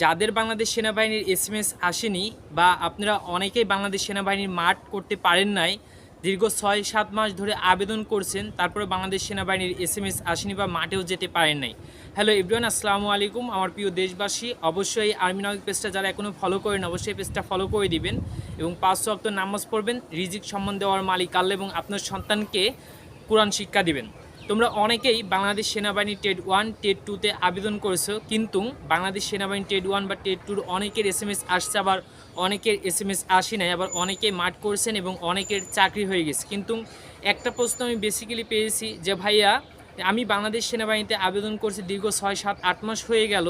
যাদের বাংলাদেশ সেনাবাহিনীর S M S আসেনি বা আপনারা অনেকেই বাংলাদেশ সেনাবাহিনীর মাঠ করতে পারেন নাই, দীর্ঘ ছয় সাত মাস ধরে আবেদন করছেন, তারপরে বাংলাদেশ সেনাবাহিনীর এস এম এস আসেনি বা মাঠেও যেতে পারেন নাই। হ্যালো ইব্রান আসসালামু আলাইকুম। আমার প্রিয় দেশবাসী, অবশ্যই আর্মি নাগরিক পেজটা যারা এখনও ফলো করেন, অবশ্যই পেজটা ফলো করে দিবেন এবং পাঁচ ওয়াক্ত নামাজ পড়বেন, রিজিক সম্মান দেওয়ার মালিক আল্লাহ এবং আপনার সন্তানকে কোরআন শিক্ষা দিবেন। তোমরা অনেকেই বাংলাদেশ সেনাবাহিনী টেড ওয়ান টেড টুতে আবেদন করেছ, কিন্তু বাংলাদেশ সেনাবাহিনী টেড ওয়ান বা টেড টুর অনেকের এস এম এস আসছে, আবার অনেকের এস এম এস আসে নাই, আবার অনেকে মাঠ করছেন এবং অনেকের চাকরি হয়ে গেছে। কিন্তু একটা প্রশ্ন আমি বেসিক্যালি পেয়েছি যে, ভাইয়া, আমি বাংলাদেশ সেনাবাহিনীতে আবেদন করছি দীর্ঘ ছয়, সাত, আট মাস হয়ে গেল,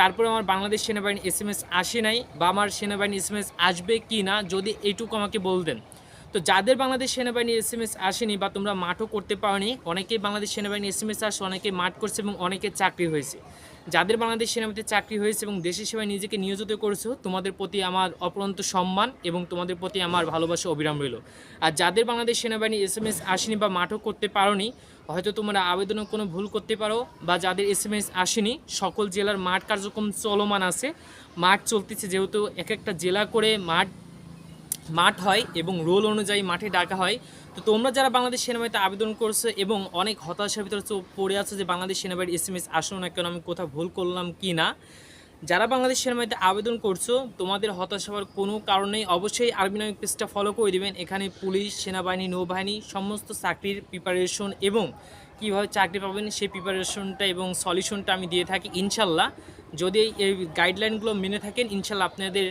তারপরে আমার বাংলাদেশ সেনাবাহিনী এস এম এস আসে নাই বা আমার সেনাবাহিনী এস এম এস আসবে কি না যদি এইটুকু আমাকে বলতেন। তো যাদের বাংলাদেশ সেনাবাহিনী এস এম এস আসেনি বা তোমরা মাঠও করতে পারোনি, অনেকেই বাংলাদেশ সেনাবাহিনী এস এম এস আসে, অনেকে মাঠ করছে এবং অনেকে চাকরি হয়েছে। যাদের বাংলাদেশ সেনাবাহিনীতে চাকরি হয়েছে এবং দেশের সেবায় নিজেকে নিয়োজিত করেছ, তোমাদের প্রতি আমার অপরন্ত সম্মান এবং তোমাদের প্রতি আমার ভালোবাসা অবিরাম রইল। আর যাদের বাংলাদেশ সেনাবাহিনী এস এম এস আসেনি বা মাঠও করতে পারোনি, হয়তো তোমরা আবেদনও কোনো ভুল করতে পারো বা যাদের এস এম এস আসেনি, সকল জেলার মাঠ কার্যক্রম চলমান আছে। মাঠ চলতেছে যেহেতু এক একটা জেলা করে মাঠ মাঠ হয় এবং রোল অনুযায়ী মাঠে ডাকা হয়। তো তোমরা যারা বাংলাদেশ সেনাবাহিনীতে আবেদন করছ এবং অনেক হতাশার ভিতরে পড়ে আছো যে বাংলাদেশ সেনাবাহিনীর এস এম এস আসলো না কেন, আমি কোথাও ভুল করলাম কি না, যারা বাংলাদেশ সেনাবাহিনীতে আবেদন করছ, তোমাদের হতাশ হওয়ার কোনো কারণ নেই। অবশ্যই আর্মি নামিক পেজটা ফলো করে দিবেন। এখানে পুলিশ, সেনাবাহিনী, নৌবাহিনী, সমস্ত চাকরির প্রিপারেশন এবং কীভাবে চাকরি পাবেন সেই প্রিপারেশনটা এবং সলিউশনটা আমি দিয়ে থাকি, ইনশাল্লাহ। যদি এই গাইডলাইনগুলো মেনে থাকেন, ইনশাল্লাহ আপনাদের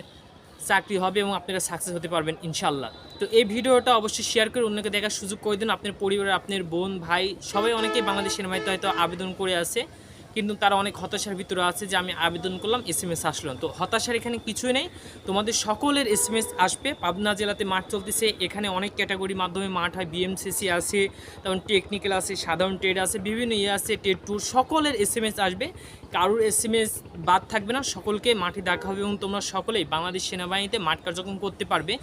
চাকরি হবে এবং আপনারা সাকসেস হতে পারবেন ইনশাল্লাহ তো এই ভিডিওটা অবশ্যই শেয়ার করে অন্যকে দেখার সুযোগ করে দিন। আপনার পরিবারের আপনার বোন, ভাই, সবাই অনেকেই বাংলাদেশ সেনাবাহিনীতে হয়তো আবেদন করে আছে। কিন্তু তারা অনেক হতাশার ভিতরে আছে যে আমি আবেদন করলাম এস এম এস আসলো তো হতাশার এখানে কিছুই নেই। তোমাদের সকলের এস এম এস আসবে। পাবনা জেলাতে মাঠ চলতেছে। এখানে অনেক ক্যাটাগরির মাধ্যমে মাঠ হয়। বিএমসিসি আছে তেমন টেকনিক্যাল আছে, সাধারণ ট্রেড আছে, বিভিন্ন ইয়ে আছে টেড ট্যুর সকলের এস এম এস আসবে। কারোর এস এম এস বাদ থাকবে না। সকলকে মাঠে দেখা হবে এবং তোমরা সকলেই বাংলাদেশ সেনাবাহিনীতে মাঠ কার্যক্রম করতে পারবে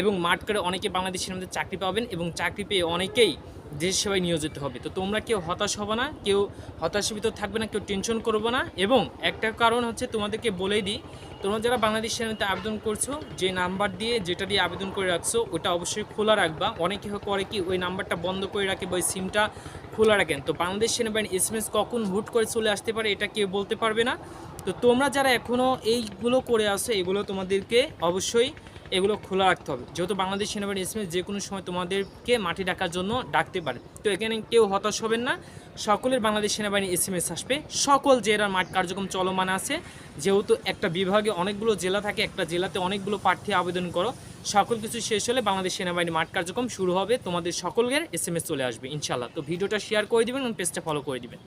এবং মাঠ করে অনেকে বাংলাদেশ সেনাবাহিনীতে চাকরি পাবেন এবং চাকরি পেয়ে অনেকেই দেশ সেবায় নিয়োজিত হবে। তো তোমরা কেউ হতাশ হবে না, কেউ হতাশার ভিতর থাকবে না, কেউ টেনশন করবে না এবং একটা কারণ হচ্ছে তোমাদেরকে বলেই দিই, তোমরা যারা বাংলাদেশ সেনাবাহিনীতে আবেদন করছ, যে নাম্বার দিয়ে যেটা দিয়ে আবেদন করে রাখছো, ওটা অবশ্যই খোলা রাখবা। অনেকে করে কি ওই নাম্বারটা বন্ধ করে রাখে বা ওই সিমটা খোলা রাখেন। তো বাংলাদেশ সেনাবাহিনী এস এম এস কখন হুট করে চলে আসতে পারে, এটা কেউ বলতে পারবে না। তো তোমরা যারা এখনও এইগুলো করে আসো, এগুলো তোমাদেরকে অবশ্যই এগুলো খোলা রাখতে হবে। যেহেতু বাংলাদেশ সেনাবাহিনী এসএমএস যে কোনো সময় তোমাদেরকে মাটি ডাকার জন্য ডাকতে পারে। তো এখানে কেউ হতাশ হবেন না। সকলের বাংলাদেশ সেনাবাহিনী এসএমএস আসবে। সকল জেলার মাঠ কার্যক্রম চলমান আছে। যেহেতু একটা বিভাগে অনেকগুলো জেলা থাকে, একটা জেলাতে অনেকগুলো প্রার্থী আবেদন করো। সকল কিছু শেষ হলে বাংলাদেশ সেনাবাহিনী মাঠ কার্যক্রম শুরু হবে। তোমাদের সকলের এসএমএস চলে আসবে ইনশাল্লাহ তো ভিডিওটা শেয়ার করে দিবেন এবং পেজটা ফলো করে দিবেন।